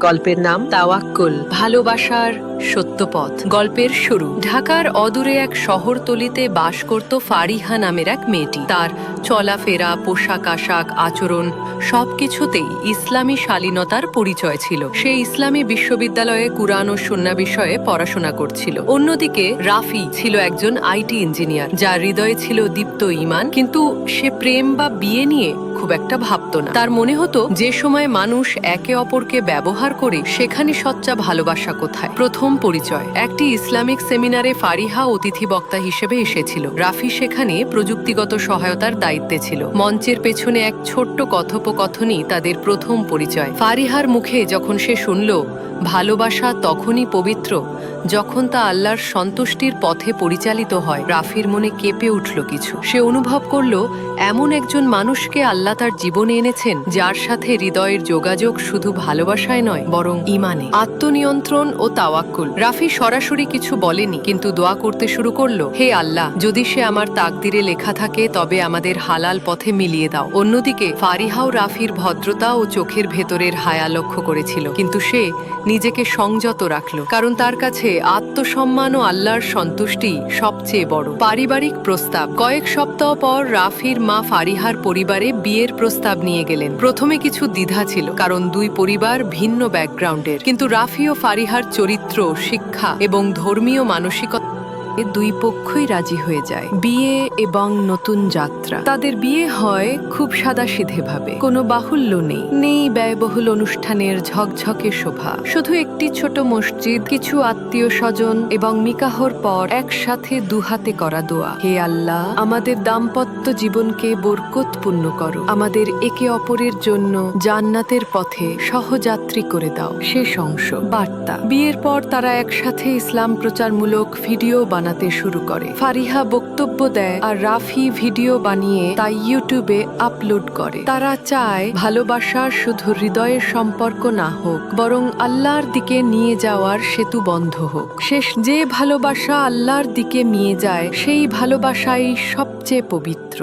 গল্পের নাম তাওয়াক্কুল। ভালোবাসার সত্যপথ। গল্পের শুরু। ঢাকার অদূরে এক শহরতলিতে বাস করত ফারিহা নামের এক মেয়েটি। তার চলাফেরা, পোশাক আশাক, আচরণ সবকিছুতেই ইসলামী শালীনতার পরিচয় ছিল। সে ইসলামী বিশ্ববিদ্যালয়ে কুরআন ও সুন্না বিষয়ে পড়াশোনা করছিল। অন্যদিকে রাফি ছিল একজন আইটি ইঞ্জিনিয়ার। যার হৃদয়ে ছিল দীপ্ত ইমান কিন্তু সে প্রেম বা বিয়ে নিয়ে খুব একটা ভাবত না। তার মনে হতো, যে সময় মানুষ একে অপরকে ব্যবহার করে সেখানে সচ্চা ভালোবাসা কোথায়? প্রথম পরিচয়। একটি ইসলামিক সেমিনারে ফারিহা অতিথি বক্তা হিসেবে এসেছিল। রাফি সেখানে প্রযুক্তিগত সহায়তার দায়িত্বে ছিল। মঞ্চের পেছনে এক ছোট্ট কথোপকথনই তাদের প্রথম পরিচয়। ফারিহার মুখে যখন সে শুনল, ভালোবাসা তখনই পবিত্র যখন তা আল্লাহর সন্তুষ্টির পথে পরিচালিত হয়। রাফির মনে কেঁপে উঠল কিছু। সে অনুভব করল, এমন একজন মানুষকে আল্লাহ তার জীবনে এনেছেন, যার সাথে হৃদয়ের যোগাযোগ শুধু ভালোবাসায় নয়, বরং ইমানে। আত্মনিয়ন্ত্রণ ও তাওয়াক্কুল। রাফি সরাসরি কিছু বলেনি, কিন্তু দোয়া করতে শুরু করল, হে আল্লাহ, যদি সে আমার তাকদিরে লেখা থাকে, তবে আমাদের হালাল পথে মিলিয়ে দাও। অন্যদিকে, ফারিহাও রাফির ভদ্রতা ও চোখের ভেতরের হায়া লক্ষ্য করেছিল, কিন্তু সে নিজেকে সংযত রাখল, কারণ তার কাছে আত্মসম্মান ও আল্লাহর সন্তুষ্টি সবচেয়ে বড়। পারিবারিক প্রস্তাব। কয়েক সপ্তাহ পর রাফির মা ফারিহার পরিবারে বিয়ের প্রস্তাব নিয়ে গেলেন। প্রথমে কিছু দ্বিধা ছিল, কারণ দুই পরিবার ভিন্ন ব্যাকগ্রাউন্ডের কিন্তু রাফি ও ফারিহার চরিত্র, শিক্ষা এবং ধর্মীয় মানসিকতা দুই পক্ষই রাজি হয়ে যায়। বিয়ে এবং নতুন যাত্রা। তাদের বিয়ে হয় খুব সাদাসিধে ভাবে কোনো বাহুল্য নেই। নেই ব্যয়বহুল অনুষ্ঠানের ঝকঝকে শোভা। শুধু একটি ছোট মসজিদ, কিছু আত্মীয় স্বজন এবং মিকাহর পর একসাথে দুহাতে করা দোয়া। হে আল্লাহ, আমাদের দাম্পত্য জীবনকে বরকতপূর্ণ করো। আমাদের একে অপরের জন্য জান্নাতের পথে সহযাত্রী করে দাও। শেষ অংশ। বার্তা। বিয়ের পর তারা একসাথে ইসলাম প্রচারমূলক ভিডিও বানাতে শুরু করে। ফারিহা বক্তব্য দেয় আর রাফি ভিডিও বানিয়ে তা ইউটিউবে আপলোড করে। তারা চায় ভালোবাসা শুধু হৃদয়ের সম্পর্ক না হোক, বরং আল্লাহর দিকে নিয়ে যাওয়ার সেতু বন্ধ হোক। শেষ যে ভালোবাসা আল্লাহর দিকে নিয়ে যায়, সেই ভালোবাসাই সবচেয়ে পবিত্র।